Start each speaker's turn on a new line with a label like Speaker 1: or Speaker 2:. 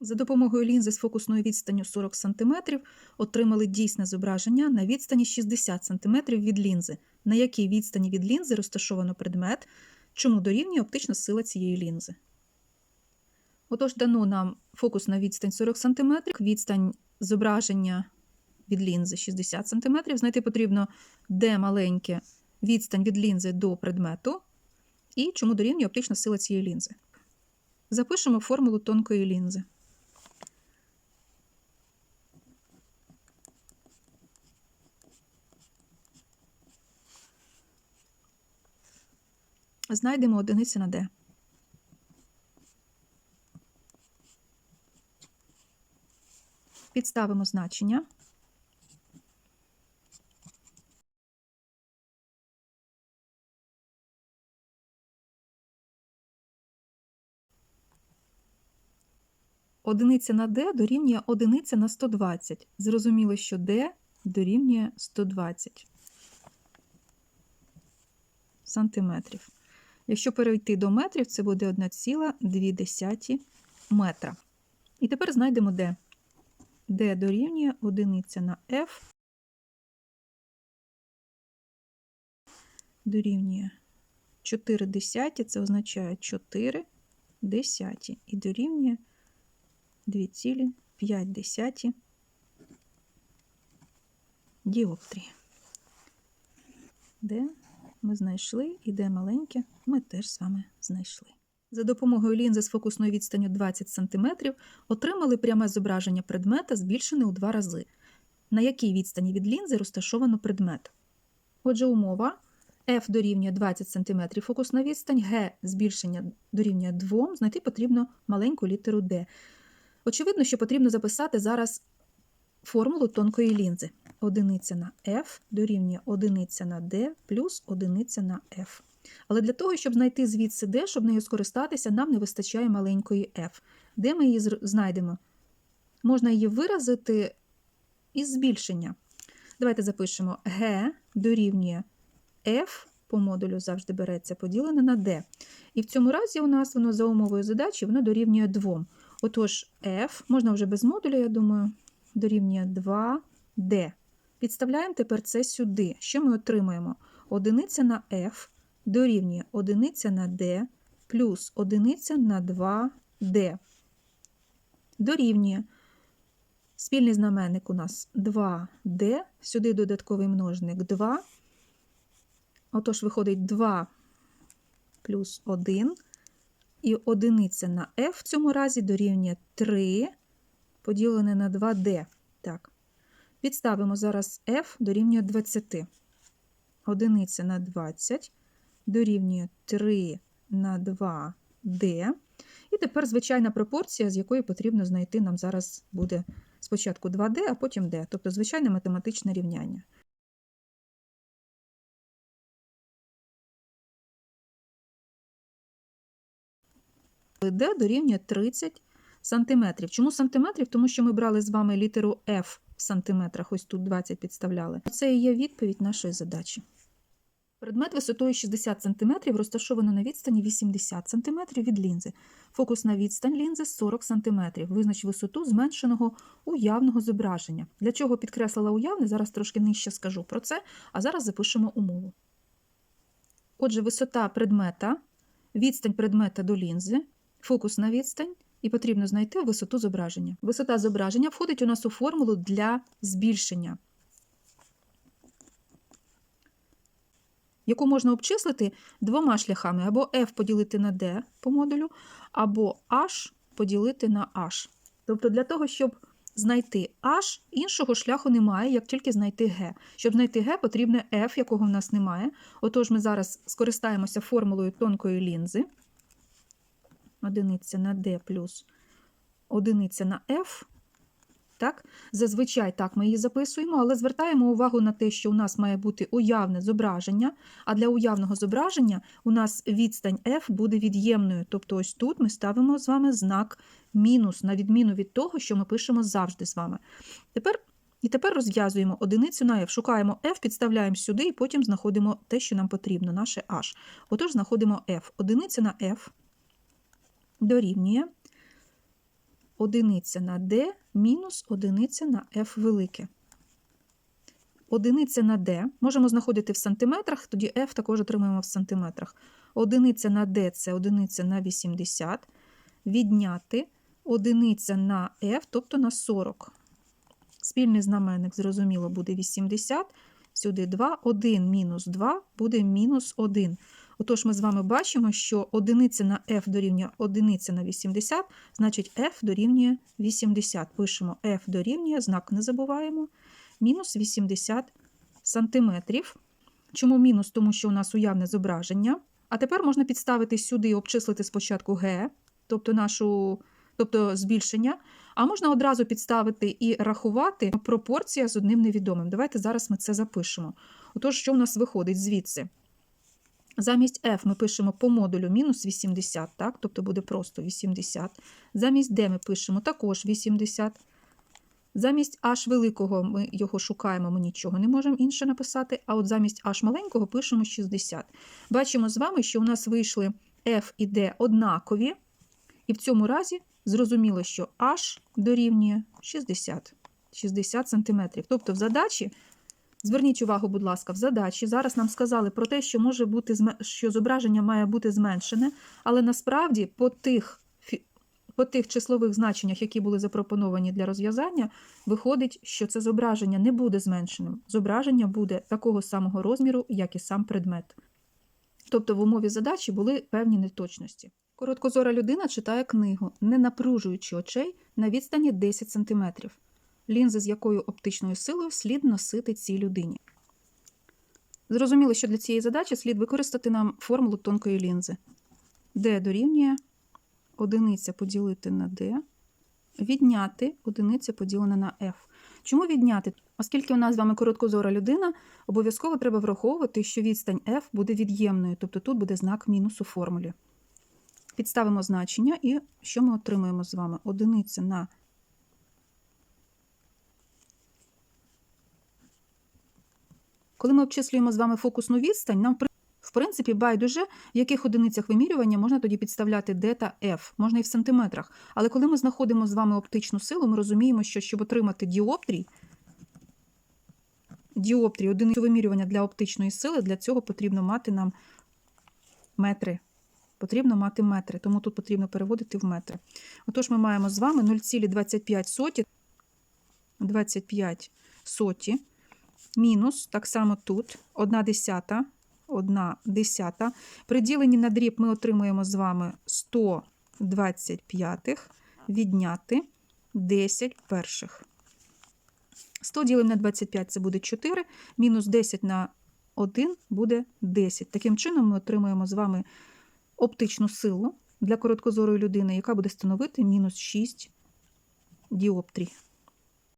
Speaker 1: За допомогою лінзи з фокусною відстанню 40 см отримали дійсне зображення на відстані 60 см від лінзи, на якій відстані від лінзи розташовано предмет, чому дорівнює оптична сила цієї лінзи. Отож, дано нам фокусна відстань 40 см, відстань зображення від лінзи 60 см. Знайти потрібно, де маленьке відстань від лінзи до предмету і чому дорівнює оптична сила цієї лінзи. Запишемо формулу тонкої лінзи. Знайдемо одиниці на D. Підставимо значення. Одиниця на D дорівнює одиниця на 120. Зрозуміло, що D дорівнює 120 сантиметрів. Якщо перейти до метрів, це буде 1,2 метра. І тепер знайдемо D. D дорівнює одиниця на F дорівнює 4 десяті, це означає 4 десяті. І дорівнює 2,5 діоптрії. Де ми знайшли, і де маленьке, ми теж з вами знайшли. За допомогою лінзи з фокусною відстанню 20 см отримали пряме зображення предмета, збільшене у два рази. На якій відстані від лінзи розташовано предмет? Отже, умова F дорівнює 20 см фокусна відстань, G збільшення дорівнює 2, знайти потрібно маленьку літеру D. Очевидно, що потрібно записати зараз формулу тонкої лінзи. Одиниця на F дорівнює одиниця на D плюс одиниця на F. Але для того, щоб знайти звідси D, щоб нею скористатися, нам не вистачає маленької F. Де ми її знайдемо? Можна її виразити із збільшення. Давайте запишемо G дорівнює F по модулю завжди береться поділене на D. І в цьому разі у нас воно за умовою задачі воно дорівнює 2. Отож, F, можна вже без модуля, я думаю, дорівнює 2D. Підставляємо тепер це сюди. Що ми отримаємо? Одиниця на F дорівнює одиниця на D плюс одиниця на 2D. Дорівнює. Спільний знаменник у нас 2D, сюди додатковий множник 2. Отож, виходить 2 плюс 1. І одиниця на F в цьому разі дорівнює 3 поділене на 2D. Підставимо зараз F дорівнює 20. Одиниця на 20 дорівнює 3 на 2D. І тепер звичайна пропорція, з якої потрібно знайти нам зараз буде спочатку 2D, а потім D, тобто звичайне математичне рівняння. D дорівнює 30 сантиметрів. Чому сантиметрів? Тому що ми брали з вами літеру F в сантиметрах, ось тут 20 підставляли. Це і є відповідь нашої задачі. Предмет висотою 60 см розташовано на відстані 80 см від лінзи. Фокусна відстань лінзи 40 см. Визнач висоту зменшеного уявного зображення. Для чого підкреслила уявне, зараз трошки нижче скажу про це, а зараз запишемо умову. Отже, висота предмета, відстань предмета до лінзи, фокусна відстань, і потрібно знайти висоту зображення. Висота зображення входить у нас у формулу для збільшення, яку можна обчислити двома шляхами: або f поділити на d по модулю, або h поділити на h. Тобто, для того, щоб знайти h, іншого шляху немає, як тільки знайти g. Щоб знайти g, потрібне f, якого в нас немає. Отож, ми зараз скористаємося формулою тонкої лінзи. Одиниця на d плюс одиниця на f. Так? Зазвичай так ми її записуємо, але звертаємо увагу на те, що у нас має бути уявне зображення, а для уявного зображення у нас відстань f буде від'ємною. Тобто ось тут ми ставимо з вами знак мінус, на відміну від того, що ми пишемо завжди з вами. Tепер, І тепер розв'язуємо одиницю на f, шукаємо f, підставляємо сюди і потім знаходимо те, що нам потрібно, наше h. Отож, знаходимо f. Одиниця на f дорівнює одиниця на d мінус одиниця на f велике. Одиниця на d можемо знаходити в сантиметрах, тоді f також отримуємо в сантиметрах. Одиниця на d – це одиниця на 80. Відняти одиниця на f, тобто на 40. Спільний знаменник, зрозуміло, буде 80. Сюди 2, 1 мінус 2 буде мінус 1. Отож, ми з вами бачимо, що одиниця на f дорівнює одиниця на 80, значить f дорівнює 80. Пишемо f дорівнює, знак не забуваємо, мінус 80 сантиметрів. Чому мінус? Тому що у нас уявне зображення. А тепер можна підставити сюди обчислити спочатку g, тобто нашу, тобто збільшення, а можна одразу підставити і рахувати пропорція з одним невідомим. Давайте зараз ми це запишемо. Отож, що у нас виходить звідси? Замість f ми пишемо по модулю мінус 80, так? тобто буде просто 80. Замість d ми пишемо також 80. Замість h великого ми його шукаємо, ми нічого не можемо інше написати, а от замість h маленького пишемо 60. Бачимо з вами, що у нас вийшли f і d однакові, і в цьому разі зрозуміло, що h дорівнює 60, 60 см. Тобто в задачі Зверніть увагу, будь ласка, в задачі. Зараз нам сказали про те, що може бути що зображення має бути зменшене, але насправді по тих, по тих числових значеннях, які були запропоновані для розв'язання, виходить, що це зображення не буде зменшеним. Зображення буде такого самого розміру, як і сам предмет. Тобто в умові задачі були певні неточності. Короткозора людина читає книгу, не напружуючи очей на відстані 10 см лінзи з якою оптичною силою слід носити цій людині. Зрозуміло, що для цієї задачі слід використати нам формулу тонкої лінзи. D дорівнює одиниця поділити на D, відняти одиниця поділена на F. Чому відняти? Оскільки у нас з вами короткозора людина, обов'язково треба враховувати, що відстань F буде від'ємною, тобто тут буде знак мінус у формулі. Підставимо значення, і що ми отримаємо з вами? Одиниця на Коли ми обчислюємо з вами фокусну відстань, нам в принципі байдуже, в яких одиницях вимірювання можна тоді підставляти D та F, можна і в сантиметрах. Але коли ми знаходимо з вами оптичну силу, ми розуміємо, що щоб отримати діоптрій, діоптрій, одиницю вимірювання для оптичної сили, для цього потрібно мати нам метри. Потрібно мати метри, тому тут потрібно переводити в метри. Отож, ми маємо з вами 0,25 соті, 25 соті мінус, так само тут, 1 десята, 1 десята. Приділені на дріб ми отримуємо з вами 125 відняти 10 перших. 100 ділимо на 25 це буде 4, мінус 10 на 1 буде 10. Таким чином, ми отримуємо з вами оптичну силу для короткозорої людини, яка буде становити мінус 6 діоптрій.